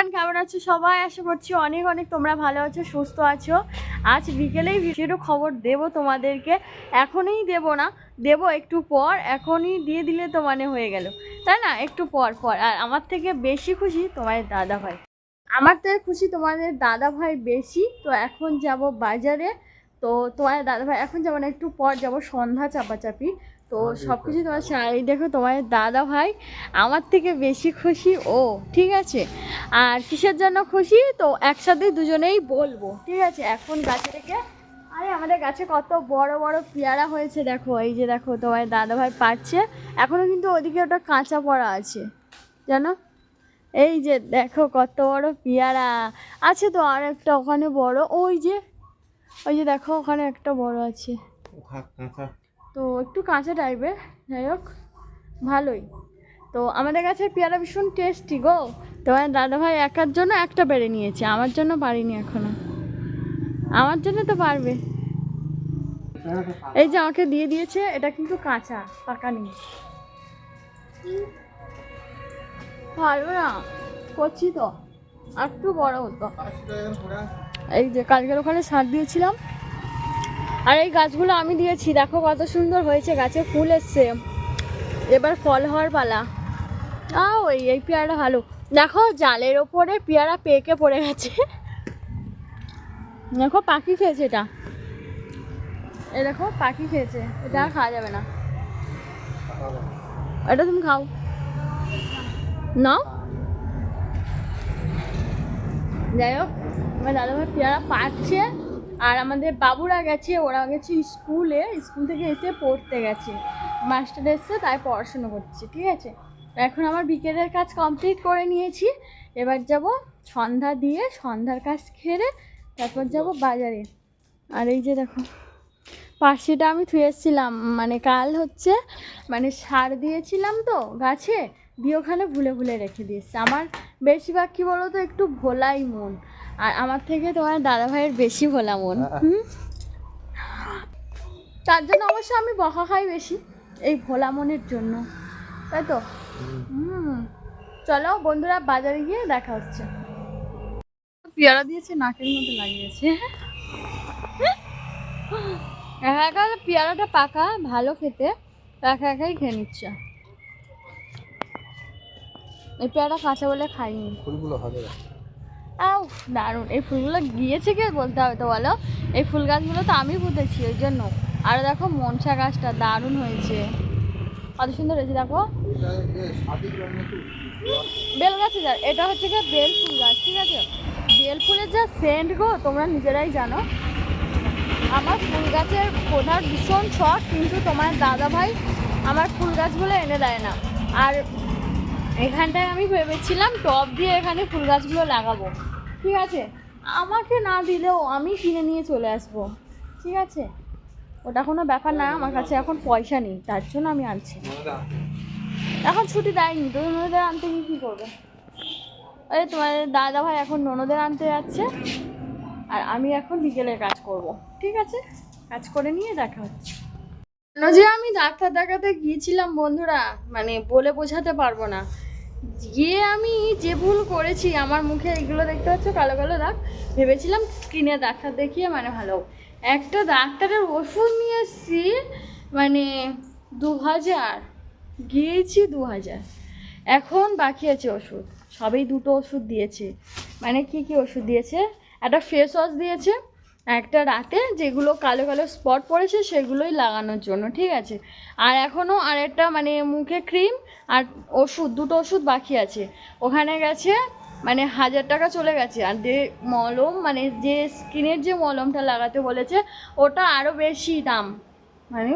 টান কেমন আছো সবাই? আশা করছি অনেক অনেক তোমরা ভালো আছো, সুস্থ আছো। আজ বিকেলেই ভিডিও খবর দেব তোমাদেরকে। এখনই দেব না, দেব একটু পর, এখনই দিয়ে দিলে তো মানে হয়ে গেল। তাই না? একটু পর পর। আর আমার থেকে বেশি খুশি তোমাদের দাদা ভাই। আমার থেকে খুশি তোমাদের দাদা ভাই বেশি, তো এখন যাব বাজারে। তো তোমার দাদা ভাই, এখন যাব না, একটু পর যাব সন্ধ্যা চাপাচাপি। তো সব কিছু তোমার শাড়ি দেখো তোমার দাদা ভাই আমার থেকে বেশি খুশি ও ঠিক আছে? আর কিসের জন্য খুশি? তো একসাথে দুজনেই বলব ঠিক আছে? এখন গাছে থেকে আরে আমাদের গাছে কত বড় বড় পেয়ারা হয়েছে দেখো এই যে দেখো তোমার দাদা ভাই পাচ্ছে। এখনও কিন্তু ওদিকে ওটা কাঁচা পড়া আছে জানো? এই যে দেখো কত বড় পেয়ারা। আছে তো আর একটা ওখানে বড় ওই যে ওই যে দেখো ওখানে একটা বড় আছে। তো একটু কাঁচা টাইপের যাই হোক ভালোই। তো আমাদের কাছে পেয়ারা ভীষণ টেস্টি গো। তোমার দাদাভাই একার জন্য একটা পেরে নিয়েছে আমার জন্য পারিনি এখনও। আমার জন্য তো পারবে। এই যে আমাকে দিয়ে দিয়েছে এটা কিন্তু কাঁচা পাকা নেই। পারব না করছি তো। আর একটু বড় হতো। এই যে কালকের ওখানে সার দিয়েছিলাম আর এই গাছগুলো আমি দিয়েছি, দেখো কত সুন্দর হয়েছে, গাছে ফুল এসছে। এবার ফল হওয়ার পালা। আ ওই, এই পেয়ারা ভালো। দেখো, জালের ওপরে পেয়ারা পেকে পড়ে গেছে। দেখো, পাখি খেয়েছে এটা। এই দেখো, পাখি খেয়েছে। এটা আর খাওয়া যাবে না। এটা তুমি খাও। নাও। যাই হোক, আমার দাদাভাই পেয়ারা পাচ্ছে। আর আমাদের বাবুরা গেছে ওরা গেছে স্কুলে, স্কুল থেকে এসে পড়তে গেছে। মাস্টার এসছে, তাই পড়াশুনো করছে, ঠিক আছে? এখন আমার বিকেলের কাজ কমপ্লিট করে নিয়েছি। এবার যাব সন্ধ্যা দিয়ে, সন্ধ্যার কাজ খেলে তারপর যাব বাজারে। আর এই যে দেখো পার্সিটা আমি থুয়ে এসেছিলাম। মানে কাল হচ্ছে মানে সার দিয়েছিলাম তো গাছে, দিয়ে ওখানে ভুলে ভুলে রেখে দিয়েছে। আমার বেশিরভাগ কী বলো তো একটু ভোলাই মন। আর আমার থেকে তোমার দাদা ভাইয়ের বেশি ভোলা মন। তার জন্য অবশ্য আমি বকা খাই বেশি এই ভোলা মনের জন্য। তাই তো? হুম। চলো বন্ধুরা বাজারে গিয়ে দেখা হচ্ছে। পেয়ারা দিয়েছে নাকের মধ্যে লাগিয়েছে। একা একা পেয়ারাটা পাকা ভালো খেতে একা একাই খেয়ে নিচ্ছে। এই পেয়ারা কাঁচা বলে খাইনি। ফুলগুলো হবে আউ দারুণ। এই ফুলগুলো গিয়েছে কে বলতে হবে তো বলো? এই ফুল গাছগুলো তো আমি পুঁতেছি, ওই জন্য। আর দেখো, মনসা গাছটা দারুণ হয়েছে। কত সুন্দর হয়েছে, দেখো। বেল গাছে যা এটা হচ্ছে গিয়ে বেল ফুল গাছ, ঠিক আছে? বেল ফুলের যা সেন্ট গো, তোমরা নিজেরাই জানো। আমার ফুল গাছের প্রধান ভীষণ শখ, কিন্তু তোমার দাদা ভাই আমার ফুল গাছগুলো এনে দেয় না। আর এখানটায় আমি ভেবেছিলাম টব দিয়ে এখানে ফুল গাছগুলো লাগাবো। ঠিক আছে? আমাকে না দিলেও আমি কিনে নিয়ে চলে আসব। ঠিক আছে? ওটা কোনো ব্যাপার না, আমার কাছে এখন পয়সা নেই, তার জন্য আমি আনছি। এখন ছুটি দেয়নি, তো ননদের আনতে গিয়ে কী করবে? আরে তোমার দাদা ভাই এখন ননদের আনতে যাচ্ছে, আর আমি এখন বিকেলে কাজ করব। ঠিক আছে? কাজ করে নিয়ে দেখা হচ্ছে। যে আমি ডাক্তার দেখাতে গিয়েছিলাম বন্ধুরা মানে বলে বোঝাতে পারব না। গিয়ে আমি যে ভুল করেছি, আমার মুখে এগুলো দেখতে পাচ্ছ? কালো কালো দাগ। ভেবেছিলাম স্কিনে ডাক্তার দেখিয়ে মানে ভালো। একটা ডাক্তারের ওষুধ নিয়ে এসেছি মানে দু হাজার। গিয়েছি দু হাজার। এখন বাকি আছে ওষুধ। সবেই দুটো ওষুধ দিয়েছে। মানে কি কি ওষুধ দিয়েছে? একটা ফেস ওয়াশ দিয়েছে। একটা রাতে যেগুলো কালো কালো স্পট পড়েছে সেগুলোই লাগানোর জন্য, ঠিক আছে? আর এখনও আরেকটা মানে মুখে ক্রিম আর ওষুধ, দুটো ওষুধ বাকি আছে। ওখানে গেছে মানে হাজার টাকা চলে গেছে। আর যে মলম মানে যে স্কিনের যে মলমটা লাগাতে বলেছে, ওটা আরও বেশি দাম। মানে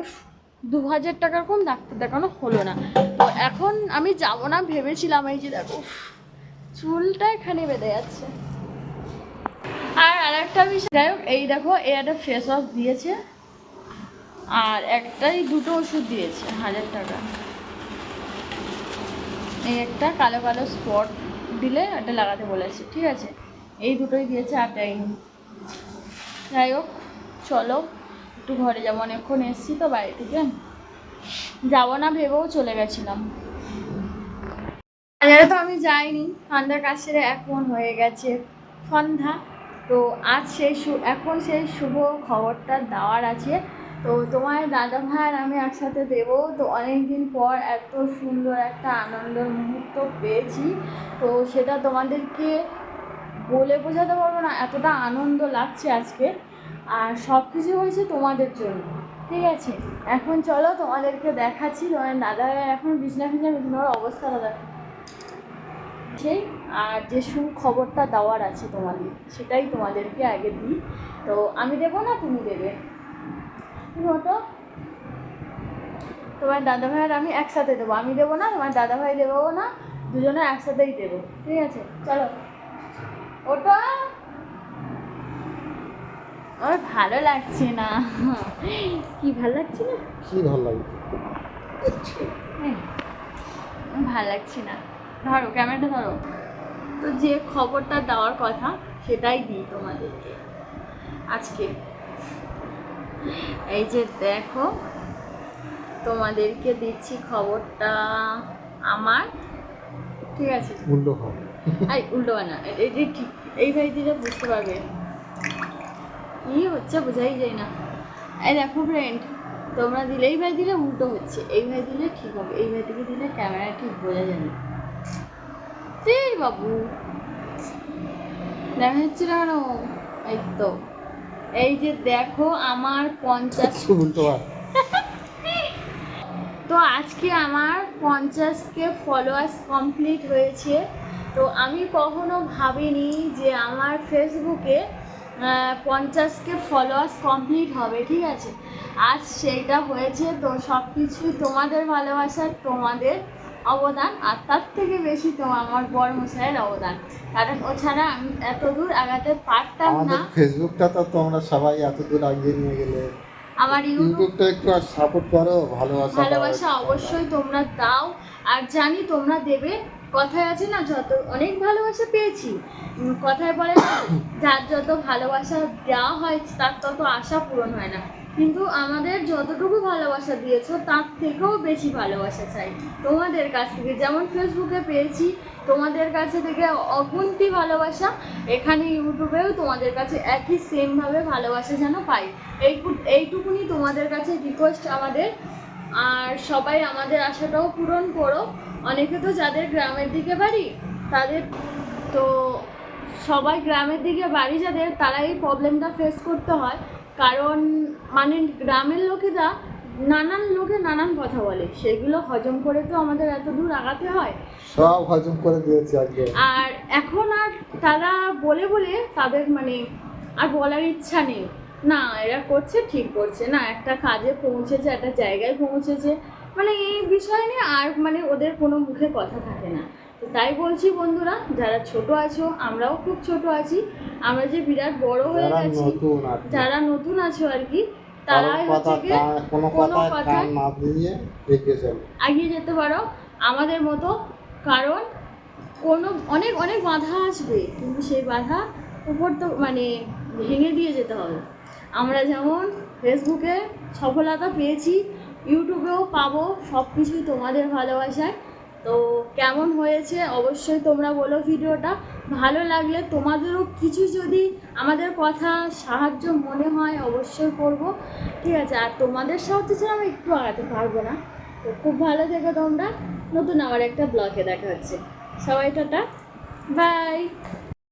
দু হাজার টাকার কম ডাক্তার দেখানো হলো না। তো এখন আমি যাব না, ভেবেছিলাম এই যে দেখো চুলটা এখানে বেঁধে যাচ্ছে। আর আরেকটা বিষয়, যাই হোক, এই দেখো এই একটা ফেস ওয়াশ দিয়েছে। আর একটাই দুটো ওষুধ দিয়েছে, হাজার টাকা। এই একটা কালো কালো স্পট দিলে এটা লাগাতে বলেছে, ঠিক আছে? এই দুটোই দিয়েছে আর দেয়নি। যাই হোক, চলো, একটু ঘরে যাব, অনেকক্ষণ এসছি তো বাড়ি থেকে যাব না, ভেবেও চলে গেছিলাম। বাজারে তো আমি যাইনি কাজ সেরে এখন হয়ে গেছে। সন্ধ্যা তো আজ সেই এখন সেই শুভ খবরটা দেওয়ার আছে। তো তোমার দাদা ভাই আর আমি একসাথে দেবো। তো অনেক দিন পর এত সুন্দর একটা আনন্দের মুহূর্ত পেয়েছি। তো সেটা তোমাদেরকে বলে বোঝাতে পারব না, এতটা আনন্দ লাগছে আজকে। আর সব কিছু হয়েছে তোমাদের জন্য, ঠিক আছে? এখন চলো তোমাদেরকে দেখাচ্ছি, তোমার দাদা এখন বিছনা ফিছনা বিছানোর অবস্থাটা দেখো সেই আর যে সুখবরটা দেওয়ার আছে তোমাদের সেটাই তোমাদেরকে আগে দিই। তো আমি দেবো না তুমি দেবে? ওটো তোমার দাদা ভাই আর আমি একসাথে দেবো। আমি দেবো না তোমার দাদা ভাই দেবো না দুজনে একসাথেই দেবো। ঠিক আছে? চলো। ওটা আমার ভালো লাগছে না। কি ভালো লাগছে না? কি ভালো লাগে হ্যাঁ, ভালো লাগছে না। ধরো ক্যামেরাটা ধরো। তো যে খবরটা দেওয়ার কথা সেটাই দিই তোমাদেরকে আজকে। এই যে দেখো তোমাদেরকে দিচ্ছি খবরটা আমার। ঠিক আছে? হয় আই উল্টো এই যে ঠিক এই ভাই দিলে বুঝতে পারবে। কি হচ্ছে বোঝাই যায় না। এই দেখো ফ্রেন্ড তোমরা দিলে এই ভাই দিলে উল্টো হচ্ছে। এই ভাই দিলে ঠিক হবে এই ভাই থেকে দিলে ক্যামেরা ঠিক বোঝা যাবে এই বাবু। দেখা যাচ্ছে না কেন? এই তো। এই যে দেখো আমার পঞ্চাশ তো আজকে আমার পঞ্চাশকে ফলোয়ার্স কমপ্লিট হয়েছে। তো আমি কখনো ভাবিনি যে আমার ফেসবুকে পঞ্চাশকে ফলোয়ার্স কমপ্লিট হবে ঠিক আছে? আজ সেইটা হয়েছে। তো সব কিছুই তোমাদের ভালোবাসার তোমাদের অবদান আর তার থেকে বেশি তো আমার বড় মশাইয়ের অবদান। কারণ ও ছাড়া আমি এত দূর আগাতে পারতাম না। ফেসবুকটা তো তোমরা সবাই এতদূর আগিয়ে নিয়ে গেলে। আমার ইউটিউবটা একটু আর সাপোর্ট করো ভালোবাসা ভালোবাসা অবশ্যই তোমরা দাও। আর জানি তোমরা দেবে কথায় আছে না যত অনেক ভালোবাসা পেয়েছি। কথায় বলে না, যার যত ভালোবাসা দেওয়া হয় তার তত আশা পূরণ হয় না। কিন্তু আমাদের যতটুকু ভালোবাসা দিয়েছ তার থেকেও বেশি ভালোবাসা চাই। তোমাদের কাছ থেকে যেমন ফেসবুকে পেয়েছি তোমাদের কাছে থেকে অগুন্তি ভালোবাসা এখানে ইউটিউবেও তোমাদের কাছে একই সেমভাবে ভালোবাসা যেন পাই। এইটুকু এইটুকুনি তোমাদের কাছে রিকোয়েস্ট আমাদের। আর সবাই আমাদের আশাটাও পূরণ করো। অনেকে তো যাদের গ্রামের দিকে বাড়ি তাদের তো সবাই গ্রামের দিকে বাড়ি যাদের তারা এই প্রবলেমটা ফেস করতে হয়। কারণ মানে গ্রামের লোকেরা নানান লোকে নানান কথা বলে। সেগুলো হজম করে তো আমাদের এত দূর আগাতে হয়। সব হজম করে দিয়েছি আজকে আর এখন আর তারা বলে বলে তাদের মানে আর বলার ইচ্ছা নেই। না এরা করছে ঠিক করছে। না একটা কাজে পৌঁছেছে একটা জায়গায় পৌঁছেছে। মানে এই বিষয় নিয়ে আর মানে ওদের কোনো মুখে কথা থাকে না। তো তাই বলছি বন্ধুরা যারা ছোট আছো আমরাও খুব ছোট আছি। আমরা যে বিরাট বড় হয়ে গেছি। যারা নতুন আছো আর কি তারাই হচ্ছে কোনো চলো। এগিয়ে যেতে পারো। আমাদের মতো কারণ কোনো অনেক অনেক বাধা আসবে কিন্তু সেই বাধা উপর তো মানে ভেঙে দিয়ে যেতে হবে। আমরা যেমন ফেসবুকে সফলতা পেয়েছি ইউটিউবেও পাবো সব কিছুই তোমাদের ভালোবাসায়। তো কেমন হয়েছে অবশ্যই তোমরা বলো ভিডিওটা। ভালো লাগলে তোমাদেরও কিছু যদি আমাদের কথা সাহায্য মনে হয় অবশ্যই করব। ঠিক আছে, আর তোমাদের সাহায্য ছাড়া আমি একটু আগাতে পারব না। তো খুব ভালো থেকো তোমরা। নতুন আবার একটা ব্লগে দেখা হচ্ছে। সবাই টাটা। বাই।